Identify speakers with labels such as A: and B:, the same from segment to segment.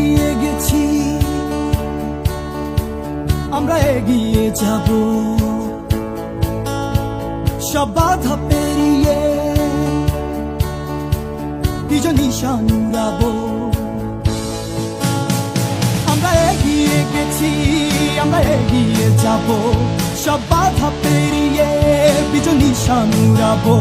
A: এগিয়ে গেছি। আমরা এগিয়ে যাব। সব বাধা পেরিয়ে নিজ নিশান উড়াবো। আমরা এগিয়ে গেছি, আমরা এগিয়ে যাব। সব বাধা পেরিয়ে বিজ নিশান উড়াবো।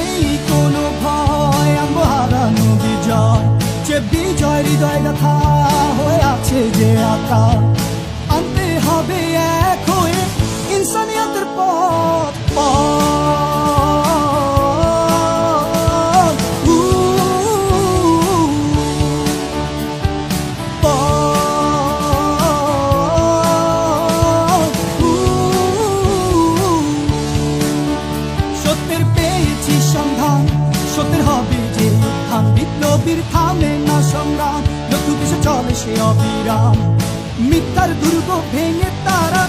A: নেই কোনো ভয় আমরা হারানো বিজয় যে বিজয় হৃদয় গাথা হয়ে আছে যে আকা আনতে হবে এক হয়ে, ইনসানিয়াতের পথ। সত্যের হবে যে হাম বিপ্লবীর থামে না সংগ্রাম। লক্ষ্য দেশে চলে সে অবিরাম। মিথ্যার দুর্গ ভেঙে তারা